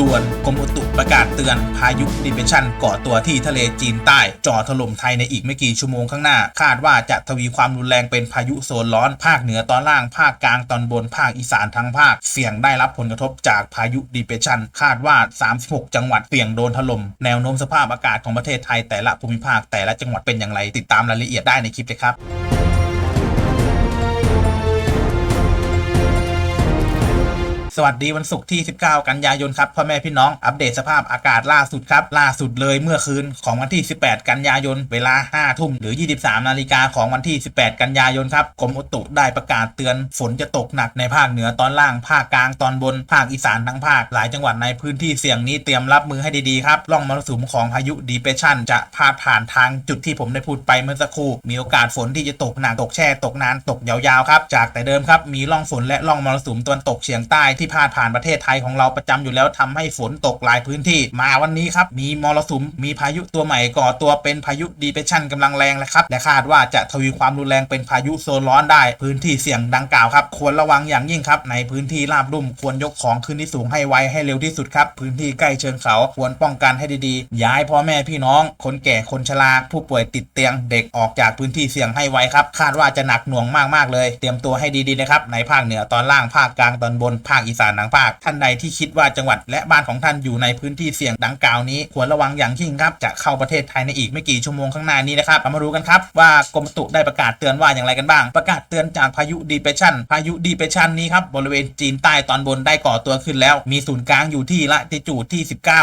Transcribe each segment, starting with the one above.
ด่วนกรมอุตุประกาศเตือน พายุดิเปชันก่อตัวที่ทะเลจีนใต้จ่อถล่มไทยในอีกไม่กี่ชั่วโมงข้างหน้า คาดว่าจะทวีความรุนแรงเป็นพายุโซนร้อน ภาคเหนือตอนล่างภาคกลางตอนบนภาคอีสานทั้งภาค เสี่ยงได้รับผลกระทบจากพายุดิเปชันคาดว่า 36 จังหวัดเสี่ยงโดนถล่มแนวโน้มสภาพอากาศของประเทศไทยแต่ละภูมิภาคแต่ละจังหวัดเป็นอย่างไรติดตามรายละเอียดได้ในคลิปเลยครับ วัสดีวันศุกร์ที่ 19 กันยายนครับพ่อแม่พี่น้องอัปเดตสภาพอากาศล่าสุดครับ ล่าสุดเลยเมื่อคืนของวันที่ 18 กันยายน เวลา 5 ทุ่มหรือ 23 นาฬิกาของวันที่ 18 กันยายนครับกรมอุตุได้ประกาศเตือนฝนจะตกหนักในภาคเหนือตอนล่างภาคกลางตอนบนภาคอีสานทั้งภาคหลายจังหวัดในพื้นที่เสี่ยงนี้เตรียมรับมือให้ดีๆครับร่องมรสุมของพายุดีเปชันจะพาดผ่านทางจุดที่ผมได้พูดไปเมื่อสักครู่ มีโอกาสฝนที่จะตกหนักตกแช่ตกนานตกยาวๆครับจากแต่เดิมครับมีร่องฝนและร่องมรสุมตะวันตกเฉียงใต้ที่พาดผ่านประเทศไทยของเราประจำอยู่แล้วทำให้ฝนตกหลายพื้นที่ มาวันนี้ครับมีมรสุมมีพายุตัวใหม่ก่อตัวเป็นพายุดีเปชันกำลังแรงแล้วครับและคาดว่าจะทวีความรุนแรงเป็นพายุโซนร้อนได้ พื้นที่เสี่ยงดังกล่าวครับควรระวังอย่างยิ่งครับในพื้นที่ราบลุ่มควรยกของขึ้นที่สูงให้ไวให้เร็วที่สุดครับพื้นที่ใกล้เชิงเขาควรป้องกันให้ดีๆ ย้ายพ่อแม่พี่น้อง คนแก่คนชราผู้ป่วยติดเตียงเด็กออกจากพื้นที่เสี่ยงให้ไวครับคาดว่าจะหนักหน่วงมากๆเลย เตรียมตัวให้ดีๆนะครับในภาคเหนือตอนล่างภาคกลางตอนบนภาคอีสานทั้งภาค ท่านใดที่คิดว่าจังหวัดและบ้านของท่านอยู่ในพื้นที่เสี่ยงดังกล่าวนี้ควรระวังอย่างยิ่งครับจะเข้าประเทศไทยในอีกไม่กี่ชั่วโมงข้างหน้านี้นะครับมาดูกันครับว่ากรมตุได้ประกาศเตือนว่าอย่างไรกันบ้าง ประกาศเตือนจากพายุดีเปชันพายุดีเปชันนี้ครับบริเวณจีนใต้ตอนบนได้ก่อตัวขึ้นแล้ว มีศูนย์กลางอยู่ที่ละติจูดที่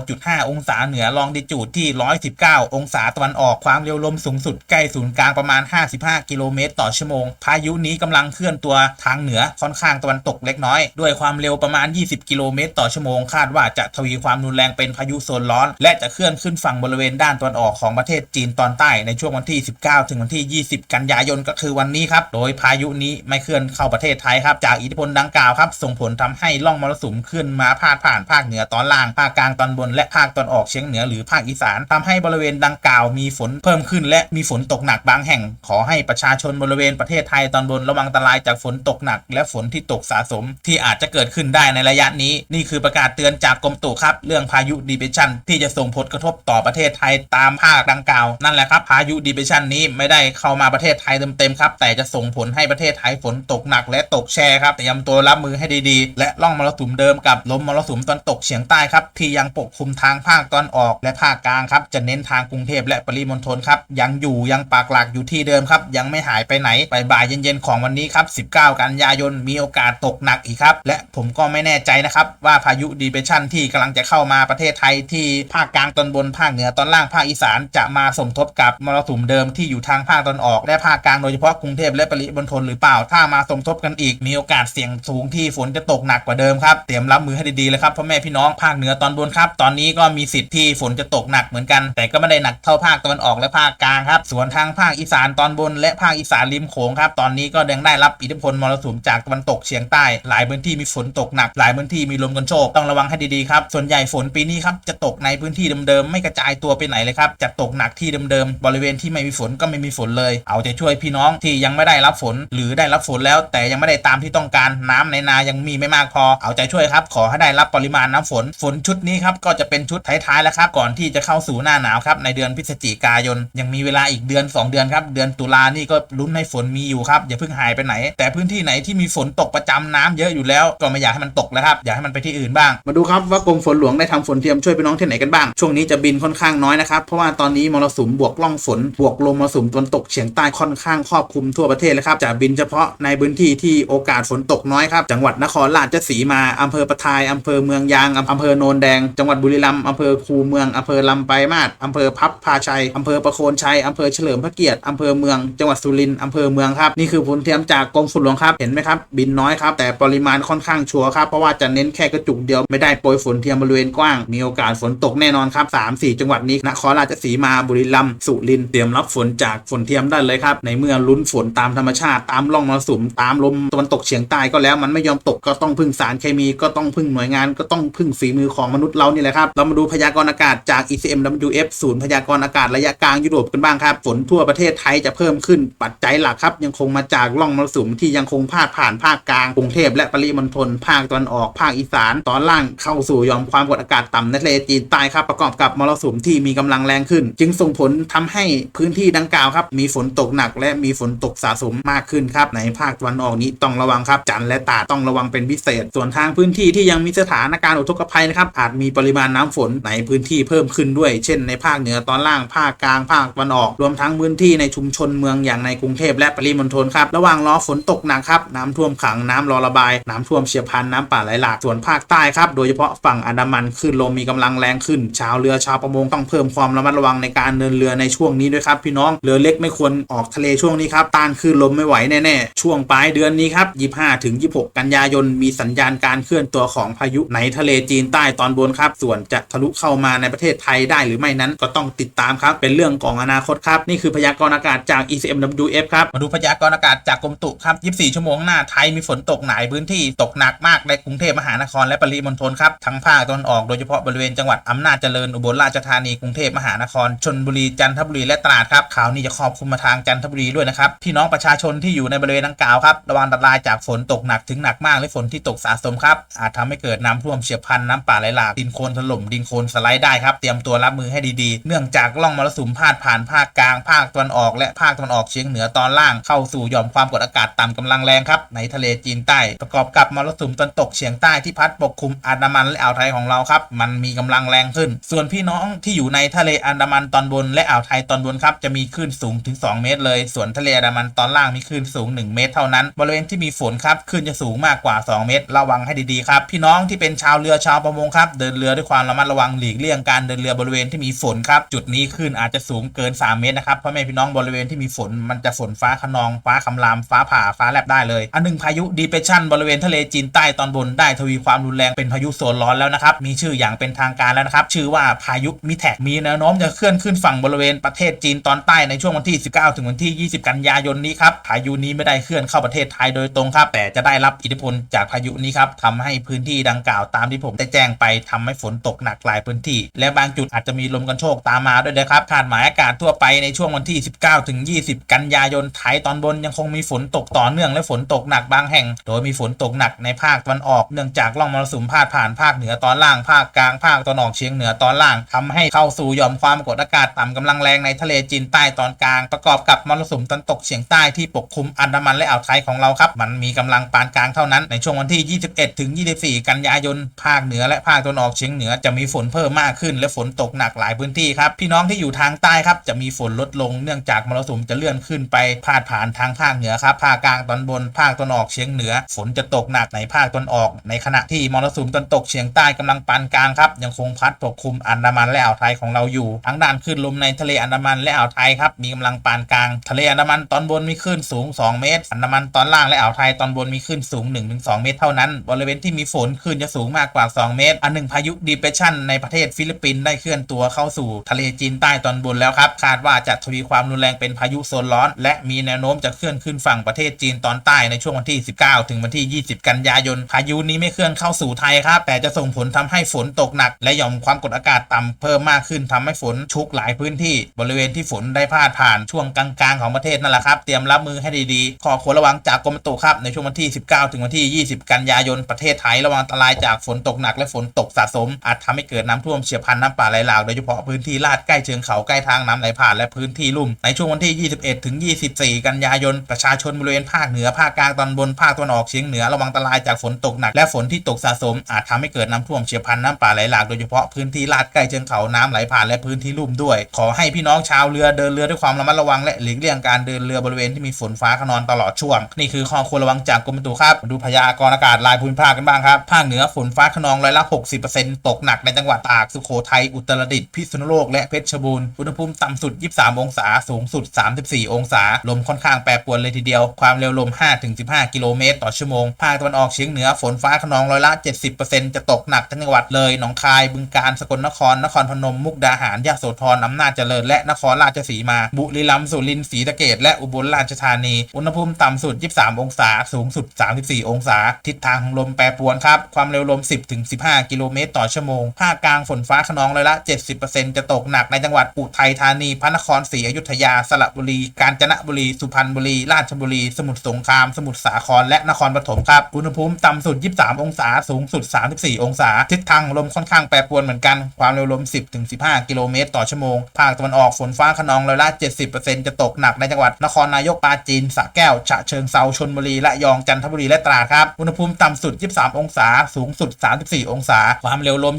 19.5 องศาเหนือลองดิจูดที่ 119 องศาตะวันออกความเร็วลมสูงสุดใกล้ศูนย์กลางประมาณ 55 กิโลเมตรต่อชั่วโมง พายุนี้กำลังเคลื่อนตัวทางเหนือค่อนข้างตะวันตกเล็กน้อยด้วยความเร็วประมาณ 20 กิโลเมตรต่อชั่วโมงคาดว่าจะทวีความรุนแรงเป็นพายุโซนร้อน และจะเคลื่อนขึ้นฝั่งบริเวณด้านตะวันออกของประเทศจีนตอนใต้ในช่วงวันที่ 19 ถึงวันที่ 20 กันยายนก็คือวันนี้ครับ โดยพายุนี้ไม่เคลื่อนเข้าประเทศไทยครับ จากอิทธิพลดังกล่าวครับส่งผลทำให้ร่องมรสุมขึ้นมาพาดผ่านภาคเหนือตอนล่างภาคกลางตอนบน และภาคตอนออกเฉียงเหนือหรือภาคอีสานทำให้บริเวณดังกล่าวมีฝนเพิ่มขึ้น และมีฝนตกหนักบางแห่ง ขอให้ประชาชนบริเวณประเทศไทยตอนบนระวังอันตรายจากฝนตกหนัก และฝนที่ตกสะสมที่อาจจะเกิดขึ้นได้ในระยะนี้ นี่คือประกาศเตือนจากกรมตุครับ เรื่องพายุดีเปชันที่จะส่งผลกระทบต่อประเทศไทยตามภาคดังกล่าว นั่นแหละครับพายุดีเปชันนี้ไม่ได้เข้ามาประเทศไทยเต็มๆครับ แต่จะส่งผลให้ประเทศไทยฝนตกหนักและตกแช่ครับเตรียมตัวรับมือให้ดีๆ และร่องมรสุมเดิมกับลมมรสุมตอนตกเฉียงใต้ครับที่ยังปกคลุมทางภาคตอนออกและภาคกลางครับจะเน้นทางกรุงเทพและปริมณฑลครับยังอยู่ยังปากหลักอยู่ที่เดิมครับยังไม่หายไปไหนบ่ายๆเย็นๆของวันนี้ครับ19 กันยายนมีโอกาสตกหนักอีกครับและผมก็ไม่แน่ใจนะครับ ว่าพายุดีเปชันที่กำลังจะเข้ามาประเทศไทยที่ภาคกลางตอนบนภาคเหนือตอนล่างภาคอีสานจะมาสมทบกับมรสุมเดิมที่อยู่ทางภาคตอนออกและภาคกลางโดยเฉพาะกรุงเทพและปริมณฑลหรือเปล่า ถ้ามาสมทบกันอีกมีโอกาสเสี่ยงสูงที่ฝนจะตกหนักกว่าเดิมครับเตรียมรับมือให้ดีๆเลยครับพ่อแม่พี่น้องภาคเหนือตอนบนครับตอนนี้ก็มีสิทธิ์ที่ฝนจะตกหนักเหมือนกัน แต่ก็ไม่ได้หนักเท่าภาคตะวันออกและภาคกลางครับส่วนทางภาคอีสานตอนบน และภาคอีสานริมโขงครับตอนนี้ก็ยังได้รับอิทธิพลมรสุมจากตะวันตกเฉียงใต้ หลายพื้นที่มีฝนตกหนักหลายพื้นที่มีลมกันโชกต้องระวังให้ดีๆครับส่วนใหญ่ฝนปีนี้ครับจะตกในพื้นที่เดิมๆไม่กระจายตัวไปไหนเลยครับจะตกหนักที่เดิมๆบริเวณที่ไม่มีฝนก็ไม่มีฝนเลย เอาใจช่วยพี่น้องที่ยังไม่ได้รับฝน หรือได้รับฝนแล้ว แต่ยังไม่ได้ตามที่ต้องการน้ำในนายังมีไม่มากพอ เอาใจช่วยครับ ขอให้ได้รับปริมาณน้ำฝน ฝนชุดนี้ครับก็จะเป็นชุดท้ายๆแล้วครับก่อนที่จะเข้าสู่หน้าหนาวครับในเดือนพฤศจิกายน ยังมีเวลาอีกเดือน 2 เดือนครับเดือนตุลานี่ก็ลุ้นให้ฝนมีอยู่ครับอย่าเพิ่งหายไปไหน แต่พื้นที่ไหนที่มีฝนตกประจำน้ำเยอะอยู่แล้วก็ไม่อยากาให้มันตกแล้วครับอยากให้มันไปที่อื่นบ้าง มาดูครับว่ากรมฝนหลวงได้ทำฝนเทียมช่วยพี่น้องที่ไหนกันบ้าง ช่วงนี้จะบินค่อนข้างน้อยนะครับ เพราะว่าตอนนี้มรสุมบวกล่องฝนบวกลมมรสุมตะวันตกเฉียงใต้ค่อนข้างครอบคลุมทั่วประเทศเลยครับจะบินเฉพาะในพื้นที่ที่โอกาสฝนตกน้อยครับ จังหวัดนครราชสีมาอำเภอปะทายอำเภอเมืองยางอำเภอโนนแดง จังหวัดบุรีรัมย์อำเภอคูเมืองอำเภอลำไปายมาศอำเภอพับพาชัยอำเภอประโคนชัยอำเภอเฉลิมพระเกียรติอำเภอเมืองจังหวัดสุรินทร์อำเภอเมืองครับนี่คือฝนเทียมจากกรมฝนหลวงครับเห็นไหมครับบินน้อยครับแต่ปริมาณค่อนข้างชัวร์ครับ เพราะว่าจะเน้นแค่กระจุกเดียวไม่ได้โปรยฝนเทียมบริเวณกว้าง มีโอกาสฝนตกแน่นอนครับสามสี่จังหวัดนี้นครราชสีมาบุรีรัมย์สุรินทร์เตรียมรับฝนจากฝนเทียมได้เลยครับ ในเมื่อลุ้นฝนตามธรรมชาติตามร่องมรสุมตามลมตะวันตกเฉียงใต้ก็แล้วมันไม่ยอมตกก็ต้องพึ่งสารเคมีก็ต้องพึ่งหน่วยงานก็ต้องพึ่งฝีมือของมนุษย์เรานี่แหละครับเรามาดูพยากรณ์อากาศจาก ECMWF ศูนย์พยากรณ์อากาศระยะกลางยุโรปกันบ้างครับฝนทั่วประเทศไทยจะเพิ่มขึ้นปัจจัยหลักครับ ยังคงมาจากร่องมรสุมที่ยังคงพาดผ่านภาคกลางกรุงเทพและปริมณฑลภาคตะวันออกภาคอีสาน ตอนล่างเข้าสู่ยอมความกดอากาศต่ำในทะเลจีนใต้ครับประกอบกับมรสุมที่มีกำลังแรงขึ้น จึงส่งผลทำให้พื้นที่ดังกล่าวครับมีฝนตกหนักและมีฝนตกสะสมมากขึ้นครับในภาคตะวันออกนี้ต้องระวังครับจันทร์และตาต้องระวังเป็นพิเศษ ส่วนทางพื้นที่ที่ยังมีสถานการณ์อุทกภัยนะครับอาจมีปริมาณน้ำฝนในพื้นที่เพิ่มขึ้นด้วย เช่น ในภาคเหนือตอนล่างภาคกลางภาคตะวันออกรวมทั้งพื้นที่ในชุมชนเมืองอย่างในกรุงเทพและปริมณฑลครับระหว่างรอฝนตกหนักครับน้ำท่วมขังน้ำรอระบาย น้ำท่วมเฉียบพลันน้ำป่าไหลหลากส่วนภาคใต้ครับโดยเฉพาะฝั่งอันดามันคลื่นลมมีกำลังแรงขึ้น ชาวเรือชาวประมงต้องเพิ่มความระมัดระวังในการเดินเรือในช่วงนี้ด้วยครับพี่น้องเรือเล็กไม่ควรออกทะเลช่วงนี้ครับต้านคลื่นลมไม่ไหวแน่ๆช่วงปลายเดือนนี้ครับ25ถึง26 กันยายนมีสัญญาณการเคลื่อนตัวของพายุในทะเลจีนใต้ตอนบนครับ ส่วนจะทะลุเข้ามาในประเทศไทยได้หรือไม่นั้นก็ต้องติดตามครับ เป็นเรื่องของอนาคตครับ นี่คือพยากรณ์อากาศจาก ECMWF ครับ มาดูพยากรณ์อากาศจากกรมตุครับ 24 ชั่วโมงข้างหน้าไทยมีฝนตกหลายพื้นที่ตกหนักมากในกรุงเทพมหานครและปริมณฑลครับทั้งภาคตะวันออกโดยเฉพาะบริเวณจังหวัดอำนาจเจริญอุบลราชธานีกรุงเทพมหานครชนบุรีจันทบุรีและตราดครับข่าวนี้จะครอบคลุมมาทางจันทบุรีด้วยนะครับพี่น้องประชาชนที่อยู่ในบริเวณดังกล่าวครับระวังอันตรายจากฝนตกหนักถึงหนักมากและฝนที่ตกสะสมครับอาจทำให้เกิดน้ำท่วมเฉียบพลันน้ำป่าไหลหลากดินโคลนถล่มดินโคลนสไลด์ได้ครับเตรียมตัวรับมือให้ดีๆ เนื่องจากร่องมรสุมพาดผ่านภาคกลางภาคตะวันออก และภาคตะวันออกเฉียงเหนือตอนล่างเข้าสู่หย่อมความกดอากาศต่ำกำลังแรงครับในทะเลจีนใต้ประกอบกับมรสุมตะวันตกเฉียงใต้ที่พัดปกคลุมอันดามันและอ่าวไทยของเราครับ มันมีกำลังแรงขึ้น ส่วนพี่น้องที่อยู่ในทะเลอันดามันตอนบนและอ่าวไทยตอนบนครับจะมีคลื่นสูงถึง 2 เมตร เลย ส่วนทะเลอันดามันตอนล่างมีคลื่นสูง 1 เมตร เท่านั้น บริเวณที่มีฝนครับคลื่นจะสูงมากกว่า 2 เมตร ระวังให้ดีๆครับ พี่น้องที่เป็นชาวเรือชาวประมงครับเดินเรือด้วยความระมัดระวังหลีกเลี่ยงการเดินเรือบริเวณที่มีฝนครับจุดนี้คลื่นอาจจะสูงเกิน 3 เมตรนะครับเพราะแม่พี่น้องบริเวณที่มีฝนมันจะฝนฟ้าขนองฟ้าคำรามฟ้าผ่าฟ้าแลบได้เลย อันหนึ่งพายุดีเพรสชันบริเวณทะเลจีนใใต้ตอนบนได้ทวีความรุนแรงเป็นพายุโซนร้อนแล้วนะครับ มีชื่ออย่างเป็นทางการแล้วนะครับ ชื่อว่าพายุมิแทกมีแนวโน้มจะเคลื่อนขึ้นฝั่งบริเวณประเทศจีนตอนใต้ในช่วงวันที่ 19 ถึงวันที่ 20 กันยายนนี้ครับ พายุนี้ไม่ได้เคลื่อนเข้าประเทศไทยโดยตรงครับ แต่จะได้รับอิทธิพลจากพายุนี้ครับทำให้พื้นที่ดังกล่าวตามที่ผมได้แจ้งไปทำให้ฝนตกหนักหลายพื้นที่ และบางจุดอาจจะมีลมกันโชกตามมาด้วยนะครับคาดหมายอากาศทั่วไปในช่วงวันที่ 19 ถึง 20 กันยายนไทยตอนบนยังคงมีฝนตกต่อเนื่องและฝนตกหนักบางแห่ง โดยมีฝนตกหนักในภาคาคตะวันออกเนื่องจากร่องมรสุมพาดผ่านภาคเหนือตอนล่างภาคกลางภาคตะวันออกเฉียงเหนือตอนล่างทำให้เข้าสู่ย่อมความกดอากาศต่ำกำลังแรงในทะเลจีนใต้ตอนกลาง ประกอบกับมรสุมตะวันตกเฉียงใต้ที่ปกคลุมอันดามันและอ่าวไทยของเราครับ มันมีกำลังปานกลางเท่านั้นในช่วงวันที่ 21 ถึง 24 กันยายนภาคเหนือและภาคตะวันออกเฉียงเหนือจะมีฝนเพิ่มมากขึ้น และฝนตกหนักหลายพื้นที่ครับพี่น้องที่อยู่ทางใต้ครับจะมีฝนลดลงเนื่องจากมรสุมจะเลื่อนขึ้นไปพาดผ่านทางภาคเหนือครับภาคกลางตอนบนภาคตะวันออกเฉียงเหนือ ฝนจะตกหนักในภาคตะวันออก ในขณะที่มรสุมตะวันตกเฉียงใต้กำลังปานกลางครับยังคงพัดปกคลุมอันดามันและอ่าวไทยของเราอยู่ทั้งด้านคลื่นลมในทะเลอันดามันและอ่าวไทยครับมีกำลังปานกลาง ทะเลอันดามันตอนบนมีคลื่นสูง 2 เมตร อันดามันตอนล่างและอ่าวไทยตอนบนมีคลื่นสูง 1-2 เมตรเท่านั้น บริเวณที่มีฝนคลื่นจะสูงมากกว่า 2 เมตร อันหนึ่งพายุดีเพรสชันในประเทศฟิลิปปินส์ได้เคลื่อนตัวเข้าสู่ทะเลจีนใต้ตอนบนแล้วครับคาดว่าจะทวีความรุนแรงเป็นพายุโซนร้อน และมีแนวโน้มจะเคลื่อนขึ้นฝั่งประเทศจีนตอนใต้ในช่วงวันที่ 19 ถึงวันที่ 20 กันยายน พายุนี้ไม่เคลื่อนเข้าสู่ไทยครับ แต่จะส่งผลทำให้ฝนตกหนัก และหย่อมความกดอากาศต่ำเพิ่มมากขึ้นทำให้ฝนชุกหลายพื้นที่ บริเวณที่ฝนได้พาดผ่านช่วงกลางๆของประเทศนั่นแหละครับเตรียมรับมือให้ดีๆ ขอควรระวังจากกรมตุครับในช่วงวันที่ 19 ถึงวันที่ 20 กันยายนประเทศไทยระวังอันตรายจากฝนตกหนักและฝนตกสะสม อาจทำให้เกิดน้ำท่วมเฉียบพลันน้ำป่าไหลหลากโดยเฉพาะพื้นที่ลาดใกล้เชิงเขาใกล้ทางน้ำไหลผ่านและพื้นที่ลุ่มในช่วงวันที่ 21 ถึง 24 กันยายน ประชาชนบริเวณภาคเหนือภาคกลางตอนบนภาคตะวันออกเฉียงเหนือระวังอันตรายจากฝนตกหนักและฝนที่ตกสะสม อาจทำให้เกิดน้ำท่วมเฉียบพลันน้ำป่าไหลหลากโดยเฉพาะพื้นที่ลาดใกล้เชิงเขาน้ำไหลผ่านและพื้นที่ลุ่มด้วย ขอให้พี่น้องชาวเรือเดินเรือด้วยความระมัดระวังและหลีกเลี่ยงการเดินเรือบริเวณที่มีฝนฟ้าขนองตลอดช่วง นี่คือข้อควรระวังจากกรมอุตุครับดูพยากรณ์อากาศรายภูมิภาคกันบ้างครับภาคเหนือฝนฟ้าขนองร้อยละ 60%ตกหนักในจังหวัดตากสุโขทัยอุตรดิตถ์พิษณุโลกและเพชรบูรณ์อุณหภูมิต่ำสุด 23 องศา สูงสุด 34 องศาลมค่อนข้างแปรปรวนเลยทีเดียวความเร็วลม 5-15 กิโลเมตรต่อชั่วโมงภาคตะวันออกเฉียงเหนือฝนฟ้าขนองร้อยละ 70%จะตกหนักทั้งจังหวัดเลย หนองคาย บึงกาฬ สกลนคร นครพนม มุกดาหาร ยะโสธร อำนาจเจริญ และนครราชสีมา บุรีรัมย์ สุรินทร์ ศรีสะเกษและอุบลราชธานี อุณหภูมิต่ำสุด 23 องศา สูงสุด 34 องศา ทิศทางของลมแปรปรวนครับ ความเร็วลม 10-15 กิโลเมตรต่อชั่วโมง ภาคกลางฝนฟ้าขนองร้อยละ 70%จะตกหนักในจังหวัดอุทัยธานี พระนครศรีอยุธยา สระบุรี กาญจนบุรี สุพรรณบุรี ราชบุรี สมุทรสงคราม สมุทรสาคร และนครปฐมครับ อุณหภูมิมิต่ำสุด 23 องศา สูงสุด 34 องศา ทิศทางลมค่อนข้างแปรปรวนเหมือนกัน ความเร็วลม 10-15 กิโลเมตรต่อชั่วโมง ภาคตะวันออกฝนฟ้าขนองร้อยละ 70%จะตกหนักในจังหวัดนครนายกปราจีนสระแก้ว ฉะเชิงเซาชลบุรี และยองจันทบุรีและตราดครับ อุณหภูมิต่ำสุด 23 องศา สูงสุด 34 องศา ความเร็วลม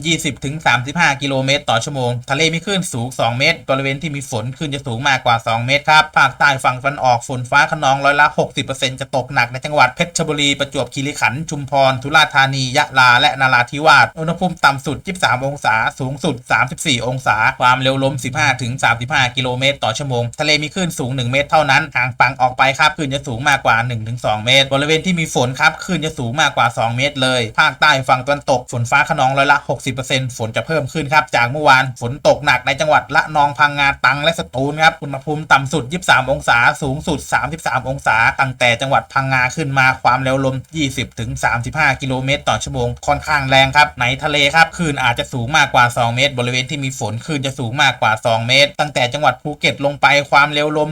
20-35 กิโลเมตรต่อชั่วโมง ทะเลมีคลื่นสูง 2 เมตร บริเวณที่มีฝนคลื่นจะสูงมากกว่า 2 เมตรครับ ภาคใต้ฝั่งตะวันออกฝนฟ้าขนองร้อยละ 60%จะตกหนักในจังหวัดเพชรบุรีประจวบคีรีขันธ์ชุมพรสุราษฎร์ธานี ยะลา และนาราธิวาส อุณหภูมิต่ำสุด 23 องศา สูงสุด 34 องศา ความเร็วลม 15-35 กิโลเมตรต่อชั่วโมง ทะเลมีคลื่นสูง 1 เมตรเท่านั้น ห่างฝั่งออกไปครับคลื่นจะสูงมากกว่า 1-2 เมตร บริเวณที่มีฝนครับคลื่นจะสูงมากกว่า 2 เมตรเลย ภาคใต้ฝั่งตะวันตก ฝนฟ้าขนองร้อยละ 60%ฝนจะเพิ่มขึ้นครับ จากเมื่อวาน ฝนตกหนักในจังหวัดละนอง พังงา ตัง และสตูลครับ อุณหภูมิต่ำสุด 23 องศา สูงสุด 33 องศา ตั้งแต่จังหวัดพังงาขึ้นมา ความเร็วลม35 กิโลเมตรต่อชั่วโมงค่อนข้างแรงครับในทะเลครับคลื่นอาจจะสูงมากกว่า 2 เมตร บริเวณที่มีฝนคลื่นจะสูงมากกว่า 2 เมตร ตั้งแต่จังหวัดภูเก็ตลงไปความเร็วลม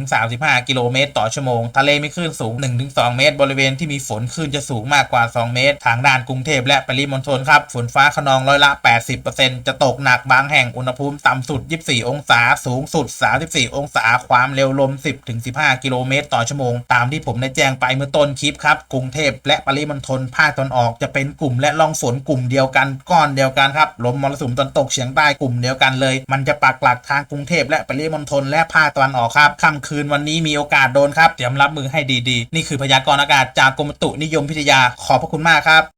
15-35 กิโลเมตรต่อชั่วโมง ทะเลมีคลื่นสูง 1-2 เมตร บริเวณที่มีฝนคลื่นจะสูงมากกว่า 2 เมตร ทางด้านกรุงเทพและปริมณฑลครับฝนฟ้าขนองร้อยละ 80%จะตกหนักบางแห่งอุณหภูมิต่ำสุด 24 องศา สูงสุด 34 องศา ความเร็วลม 10-15 กิโลเมตร ต่อชั่วโมง ตามที่ผมได้แจ้งไปเมื่อต้นคลิปครับ กรุงเทพและปริมณฑลภาคตอนออกจะเป็นกลุ่มและล่องฝนกลุ่มเดียวกันก้อนเดียวกันครับลมมรสุมตอนตกเฉียงใต้กลุ่มเดียวกันเลย มันจะปักหลักทางกรุงเทพและปริมณฑลและภาคตอนออกครับค่ำคืนวันนี้มีโอกาสโดนครับเตรียมรับมือให้ดีๆ นี่คือพยากรณ์อากาศจากกรมตุนิยมพิทยาขอบพระคุณมากครับ